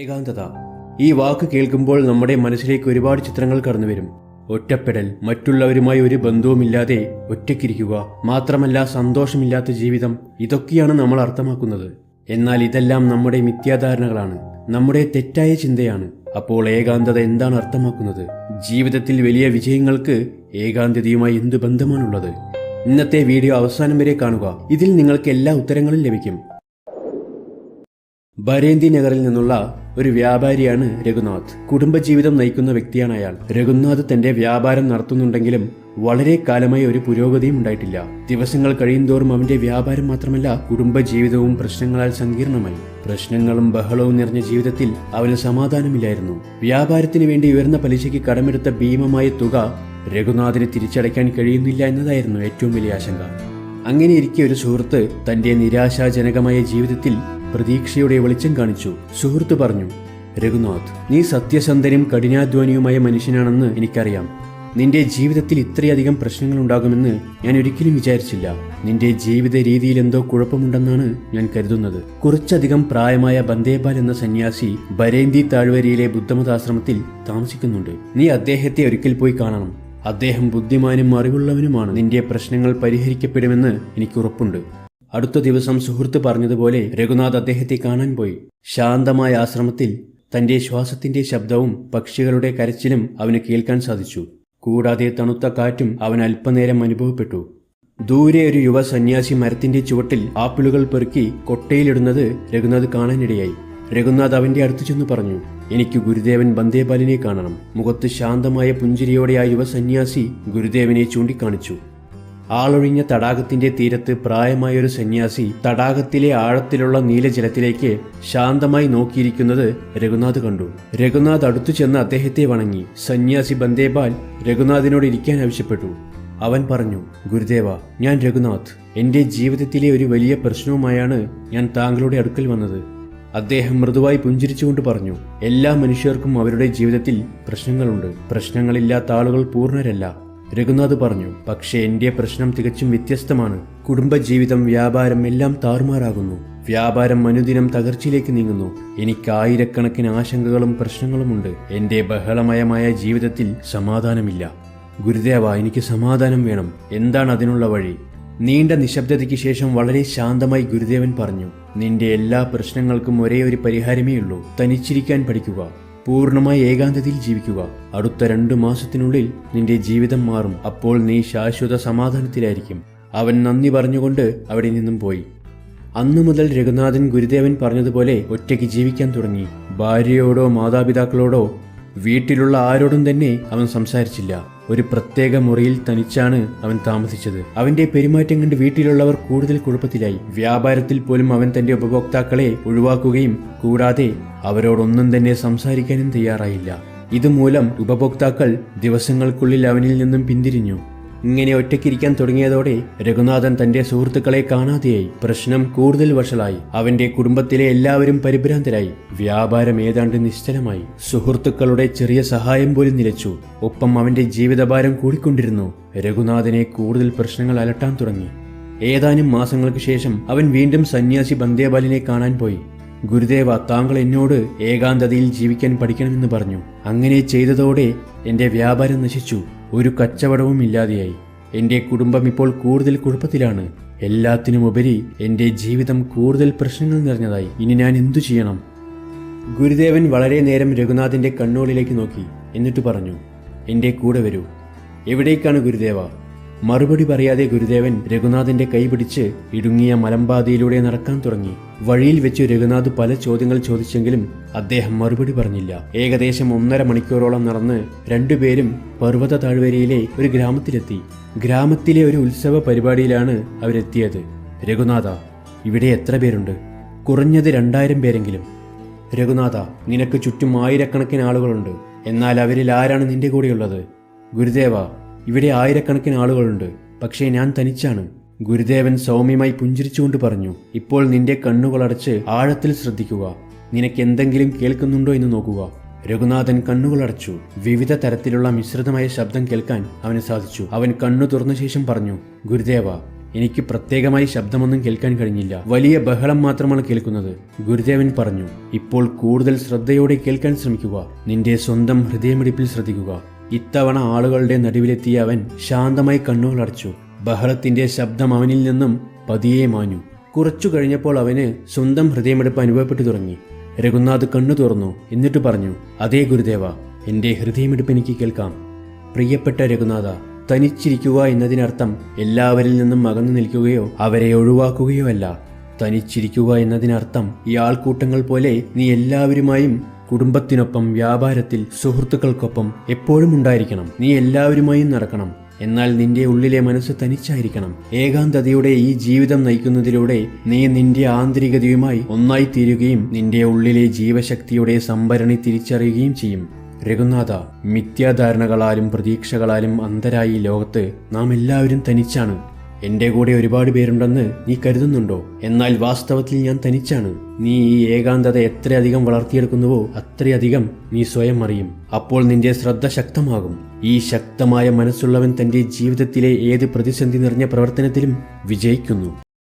ഏകാന്തത. ഈ വാക്ക് കേൾക്കുമ്പോൾ നമ്മുടെ മനസ്സിലേക്ക് ഒരുപാട് ചിത്രങ്ങൾ കടന്നു വരും ഒറ്റപ്പെടൽ മറ്റുള്ളവരുമായി ഒരു ബന്ധവുമില്ലാതെ ഒറ്റയ്ക്കിരിക്കുക മാത്രമല്ല സന്തോഷമില്ലാത്ത ജീവിതം ഇതൊക്കെയാണ് നമ്മൾ അർത്ഥമാക്കുന്നത്. എന്നാൽ ഇതെല്ലാം നമ്മുടെ മിഥ്യാധാരണകളാണ് നമ്മുടെ തെറ്റായ ചിന്തയാണ്. അപ്പോൾ ഏകാന്തത എന്താണ് അർത്ഥമാക്കുന്നത്? ജീവിതത്തിൽ വലിയ വിജയങ്ങൾക്ക് ഏകാന്തതയുമായി എന്തു ബന്ധമാണുള്ളത്? ഇന്നത്തെ വീഡിയോ അവസാനം വരെ കാണുക. ഇതിൽ നിങ്ങൾക്ക് എല്ലാ ഉത്തരങ്ങളും ലഭിക്കും. ബരേന്തി നഗറിൽ നിന്നുള്ള ഒരു വ്യാപാരിയാണ് രഘുനാഥ്. കുടുംബജീവിതം നയിക്കുന്ന വ്യക്തിയാണ് അയാൾ. രഘുനാഥ് തന്റെ വ്യാപാരം നടത്തുന്നുണ്ടെങ്കിലും വളരെ കാലമായി ഒരു പുരോഗതിയും ഉണ്ടായിട്ടില്ല. ദിവസങ്ങൾ കഴിയുന്തോറും അവന്റെ വ്യാപാരം മാത്രമല്ല കുടുംബജീവിതവും പ്രശ്നങ്ങളാൽ സങ്കീർണമായി. പ്രശ്നങ്ങളും ബഹളവും നിറഞ്ഞ ജീവിതത്തിൽ അവന് സമാധാനമില്ലായിരുന്നു. വ്യാപാരത്തിന് വേണ്ടി ഉയർന്ന പലിശയ്ക്ക് കടമെടുത്ത ഭീമമായ തുക രഘുനാഥിന് തിരിച്ചടയ്ക്കാൻ കഴിയുന്നില്ല എന്നതായിരുന്നു ഏറ്റവും വലിയ ആശങ്ക. അങ്ങനെ ഇരിക്കെ ഒരു സുഹൃത്ത് തന്റെ നിരാശാജനകമായ ജീവിതത്തിൽ പ്രതീക്ഷയുടെ വെളിച്ചം കാണിച്ചു. സുഹൃത്ത് പറഞ്ഞു രഘുനാഥ് നീ സത്യസന്ധനും കഠിനാധ്വാനിയുമായ മനുഷ്യനാണെന്ന് എനിക്കറിയാം. നിന്റെ ജീവിതത്തിൽ ഇത്രയധികം പ്രശ്നങ്ങൾ ഉണ്ടാകുമെന്ന് ഞാൻ ഒരിക്കലും വിചാരിച്ചില്ല. നിന്റെ ജീവിത രീതിയിൽ എന്തോ കുഴപ്പമുണ്ടെന്നാണ് ഞാൻ കരുതുന്നത്. കുറച്ചധികം പ്രായമായ ബന്ദേപാൽ എന്ന സന്യാസി ബരേന്തി താഴ്വരയിലെ ബുദ്ധമതാശ്രമത്തിൽ താമസിക്കുന്നുണ്ട്. നീ അദ്ദേഹത്തെ ഒരിക്കൽ പോയി കാണണം. അദ്ദേഹം ബുദ്ധിമാനും അറിവുള്ളവനുമാണ്. നിന്റെ പ്രശ്നങ്ങൾ പരിഹരിക്കപ്പെടുമെന്ന് എനിക്ക് ഉറപ്പുണ്ട്. അടുത്ത ദിവസം സുഹൃത്ത് പറഞ്ഞതുപോലെ രഘുനാഥ് അദ്ദേഹത്തെ കാണാൻ പോയി. ശാന്തമായ ആശ്രമത്തിൽ തന്റെ ശ്വാസത്തിന്റെ ശബ്ദവും പക്ഷികളുടെ കരച്ചിലും അവന് കേൾക്കാൻ സാധിച്ചു. കൂടാതെ തണുത്ത കാറ്റും അവൻ അല്പനേരം അനുഭവപ്പെട്ടു. ദൂരെ ഒരു യുവ സന്യാസി മരത്തിന്റെ ചുവട്ടിൽ ആപ്പിളുകൾ പെറുക്കി കൊട്ടയിലിടുന്നത് രഘുനാഥ് കാണാനിടയായി. രഘുനാഥ് അവന്റെ അടുത്ത് ചെന്നു പറഞ്ഞു എനിക്ക് ഗുരുദേവൻ ബന്ദേപാലിനെ കാണണം. മുഖത്ത് ശാന്തമായ പുഞ്ചിരിയോടെ ആ യുവ സന്യാസി ഗുരുദേവനെ ചൂണ്ടിക്കാണിച്ചു. ആളൊഴിഞ്ഞ തടാകത്തിന്റെ തീരത്ത് പ്രായമായ ഒരു സന്യാസി തടാകത്തിലെ ആഴത്തിലുള്ള നീലജലത്തിലേക്ക് ശാന്തമായി നോക്കിയിരിക്കുന്നത് രഘുനാഥ് കണ്ടു. രഘുനാഥ് അടുത്തു ചെന്ന് അദ്ദേഹത്തെ വണങ്ങി. സന്യാസി ബന്ദേപാൽ രഘുനാഥിനോട് ഇരിക്കാൻ ആവശ്യപ്പെട്ടു. അവൻ പറഞ്ഞു ഗുരുദേവ ഞാൻ രഘുനാഥ്. എന്റെ ജീവിതത്തിലെ ഒരു വലിയ പ്രശ്നവുമായാണ് ഞാൻ താങ്കളുടെ അടുക്കൽ വന്നത്. അദ്ദേഹം മൃദുവായി പുഞ്ചിരിച്ചുകൊണ്ട് പറഞ്ഞു എല്ലാ മനുഷ്യർക്കും അവരുടെ ജീവിതത്തിൽ പ്രശ്നങ്ങളുണ്ട്. പ്രശ്നങ്ങളില്ലാത്ത ആളുകൾ പൂർണരല്ല. രഘുനാഥ് പറഞ്ഞു പക്ഷേ എന്റെ പ്രശ്നം തികച്ചും വ്യത്യസ്തമാണ്. കുടുംബജീവിതം വ്യാപാരം എല്ലാം താറുമാറാകുന്നു. വ്യാപാരം അനുദിനം തകർച്ചയിലേക്ക് നീങ്ങുന്നു. എനിക്ക് ആയിരക്കണക്കിന് ആശങ്കകളും പ്രശ്നങ്ങളുമുണ്ട് എന്റെ ബഹളമയമായ ജീവിതത്തിൽ സമാധാനമില്ല. ഗുരുദേവ എനിക്ക് സമാധാനം വേണം. എന്താണ് അതിനുള്ള വഴി? നീണ്ട നിശബ്ദതയ്ക്ക് ശേഷം വളരെ ശാന്തമായി ഗുരുദേവൻ പറഞ്ഞു നിന്റെ എല്ലാ പ്രശ്നങ്ങൾക്കും ഒരേ ഒരു പരിഹാരമേ ഉള്ളൂ തനിച്ചിരിക്കാൻ പഠിക്കുക. പൂർണമായി ഏകാന്തതയിൽ ജീവിക്കുക. അടുത്ത രണ്ടു മാസത്തിനുള്ളിൽ നിന്റെ ജീവിതം മാറും. അപ്പോൾ നീ ശാശ്വത സമാധാനത്തിലായിരിക്കും. അവൻ നന്ദി പറഞ്ഞുകൊണ്ട് അവിടെ നിന്നും പോയി. അന്നു മുതൽ രഘുനാഥൻ ഗുരുദേവൻ പറഞ്ഞതുപോലെ ഒറ്റയ്ക്ക് ജീവിക്കാൻ തുടങ്ങി. ഭാര്യയോടോ മാതാപിതാക്കളോടോ വീട്ടിലുള്ള ആരോടും തന്നെ അവൻ സംസാരിച്ചില്ല. ഒരു പ്രത്യേക മുറിയിൽ തനിച്ചാണ് അവൻ താമസിച്ചത്. അവന്റെ പെരുമാറ്റം കണ്ട് വീട്ടിലുള്ളവർ കൂടുതൽ കുഴപ്പത്തിലായി. വ്യാപാരത്തിൽ പോലും അവൻ തന്റെ ഉപഭോക്താക്കളെ ഒഴിവാക്കുകയും കൂടാതെ അവരോടൊന്നും തന്നെ സംസാരിക്കാനും തയ്യാറായില്ല. ഇതുമൂലം ഉപഭോക്താക്കൾ ദിവസങ്ങൾക്കുള്ളിൽ അവനിൽ നിന്നും പിന്തിരിഞ്ഞു. ഇങ്ങനെ ഒറ്റയ്ക്കിരിക്കാൻ തുടങ്ങിയതോടെ രഘുനാഥൻ തന്റെ സുഹൃത്തുക്കളെ കാണാതെയായി പ്രശ്നം കൂടുതൽ വഷളായി. അവന്റെ കുടുംബത്തിലെ എല്ലാവരും പരിഭ്രാന്തരായി. വ്യാപാരം ഏതാണ്ട് നിശ്ചലമായി. സുഹൃത്തുക്കളുടെ ചെറിയ സഹായം പോലും നിലച്ചു. ഒപ്പം അവന്റെ ജീവിതഭാരം കൂടിക്കൊണ്ടിരുന്നു. രഘുനാഥനെ കൂടുതൽ പ്രശ്നങ്ങൾ അലട്ടാൻ തുടങ്ങി. ഏതാനും മാസങ്ങൾക്ക് ശേഷം അവൻ വീണ്ടും സന്യാസി ബന്ദേബാലിനെ കാണാൻ പോയി. ഗുരുദേവ താങ്കൾ എന്നോട് ഏകാന്തതയിൽ ജീവിക്കാൻ പഠിക്കണമെന്ന് പറഞ്ഞു. അങ്ങനെ ചെയ്തതോടെ എന്റെ വ്യാപാരം നശിച്ചു. ഒരു കച്ചവടവും ഇല്ലാതെയായി. എന്റെ കുടുംബം ഇപ്പോൾ കൂടുതൽ കുഴപ്പത്തിലാണ്. എല്ലാത്തിനുമുപരി എന്റെ ജീവിതം കൂടുതൽ പ്രശ്നങ്ങൾ നിറഞ്ഞതായി. ഇനി ഞാൻ എന്തു ചെയ്യണം? ഗുരുദേവൻ വളരെ നേരം രഘുനാഥിന്റെ കണ്ണുകളിലേക്ക് നോക്കി. എന്നിട്ട് പറഞ്ഞു എന്റെ കൂടെ വരൂ. എവിടേക്കാണ് ഗുരുദേവ? മറുപടി പറയാതെ ഗുരുദേവൻ രഘുനാഥിന്റെ കൈ പിടിച്ച് ഇടുങ്ങിയ മലമ്പാതയിലൂടെ നടക്കാൻ തുടങ്ങി. വഴിയിൽ വെച്ച് രഘുനാഥ് പല ചോദ്യങ്ങൾ ചോദിച്ചെങ്കിലും അദ്ദേഹം മറുപടി പറഞ്ഞില്ല. ഏകദേശം ഒന്നര മണിക്കൂറോളം നടന്ന് രണ്ടുപേരും പർവത താഴ്വരയിലെ ഒരു ഗ്രാമത്തിലെത്തി. ഗ്രാമത്തിലെ ഒരു ഉത്സവ പരിപാടിയിലാണ് അവരെത്തിയത്. രഘുനാഥ ഇവിടെ എത്ര പേരുണ്ട്? കുറഞ്ഞത് രണ്ടായിരം പേരെങ്കിലും. രഘുനാഥ നിനക്ക് ചുറ്റും ആയിരക്കണക്കിന് ആളുകളുണ്ട്. എന്നാൽ അവരിൽ ആരാണ് നിന്റെ കൂടെയുള്ളത്? ഗുരുദേവ ഇവിടെ ആയിരക്കണക്കിന് ആളുകളുണ്ട്. പക്ഷേ ഞാൻ തനിച്ചാണ്. ഗുരുദേവൻ സൗമ്യമായി പുഞ്ചിരിച്ചുകൊണ്ട് പറഞ്ഞു ഇപ്പോൾ നിന്റെ കണ്ണുകളടച്ച് ആഴത്തിൽ ശ്രദ്ധിക്കുക. നിനക്ക് എന്തെങ്കിലും കേൾക്കുന്നുണ്ടോ എന്ന് നോക്കുക. രഘുനാഥൻ കണ്ണുകളടച്ചു വിവിധ തരത്തിലുള്ള മിശ്രിതമായ ശബ്ദം കേൾക്കാൻ അവന് സാധിച്ചു. അവൻ കണ്ണു തുറന്ന ശേഷം പറഞ്ഞു ഗുരുദേവ എനിക്ക് പ്രത്യേകമായി ശബ്ദമൊന്നും കേൾക്കാൻ കഴിഞ്ഞില്ല. വലിയ ബഹളം മാത്രമാണ് കേൾക്കുന്നത്. ഗുരുദേവൻ പറഞ്ഞു ഇപ്പോൾ കൂടുതൽ ശ്രദ്ധയോടെ കേൾക്കാൻ ശ്രമിക്കുക. നിന്റെ സ്വന്തം ഹൃദയമിടിപ്പിൽ ശ്രദ്ധിക്കുക. ഇത്തവണ ആളുകളുടെ നടുവിലെത്തിയ അവൻ ശാന്തമായി കണ്ണുകൾ അടച്ചു. ബഹളത്തിന്റെ ശബ്ദം അവനിൽ നിന്നും പതിയെ മാഞ്ഞു. കുറച്ചു കഴിഞ്ഞപ്പോൾ അവന് സ്വന്തം ഹൃദയമെടുപ്പ് അനുഭവപ്പെട്ടു തുടങ്ങി. രഘുനാഥ് കണ്ണു തുറന്നു എന്നിട്ട് പറഞ്ഞു അതേ ഗുരുദേവ എന്റെ ഹൃദയമെടുപ്പ് എനിക്ക് കേൾക്കാം. പ്രിയപ്പെട്ട രഘുനാഥ തനിച്ചിരിക്കുക എന്നതിനർത്ഥം എല്ലാവരിൽ നിന്നും അകന്നു നിൽക്കുകയോ അവരെ ഒഴിവാക്കുകയോ അല്ല. തനിച്ചിരിക്കുക എന്നതിനർത്ഥം ഈ ആൾക്കൂട്ടങ്ങൾ പോലെ നീ എല്ലാവരുമായും കുടുംബത്തിനൊപ്പം വ്യാപാരത്തിൽ സുഹൃത്തുക്കൾക്കൊപ്പം എപ്പോഴും ഉണ്ടായിരിക്കണം. നീ എല്ലാവരുമായും നടക്കണം. എന്നാൽ നിന്റെ ഉള്ളിലെ മനസ്സ് തനിച്ചായിരിക്കണം. ഏകാന്തതയുടെ ഈ ജീവിതം നയിക്കുന്നതിലൂടെ നീ നിന്റെ ആന്തരികതയുമായി ഒന്നായി തീരുകയും നിന്റെ ഉള്ളിലെ ജീവശക്തിയുടെ സംഭരണി തിരിച്ചറിയുകയും ചെയ്യും. രഘുനാഥ മിഥ്യാധാരണകളാലും പ്രതീക്ഷകളാലും അന്തരായി ലോകത്ത് നാം എല്ലാവരും തനിച്ചാണ്. എന്റെ കൂടെ ഒരുപാട് പേരുണ്ടെന്ന് നീ കരുതുന്നുണ്ടോ? എന്നാൽ വാസ്തവത്തിൽ ഞാൻ തനിച്ചാണ്. നീ ഈ ഏകാന്തത എത്രയധികം വളർത്തിയെടുക്കുന്നുവോ അത്രയധികം നീ സ്വയം അറിയും. അപ്പോൾ നിന്റെ ശ്രദ്ധ ശക്തമാകും. ഈ ശക്തമായ മനസ്സുള്ളവൻ തന്റെ ജീവിതത്തിലെ ഏത് പ്രതിസന്ധി നിറഞ്ഞ പ്രവർത്തനത്തിലും വിജയിക്കുന്നു.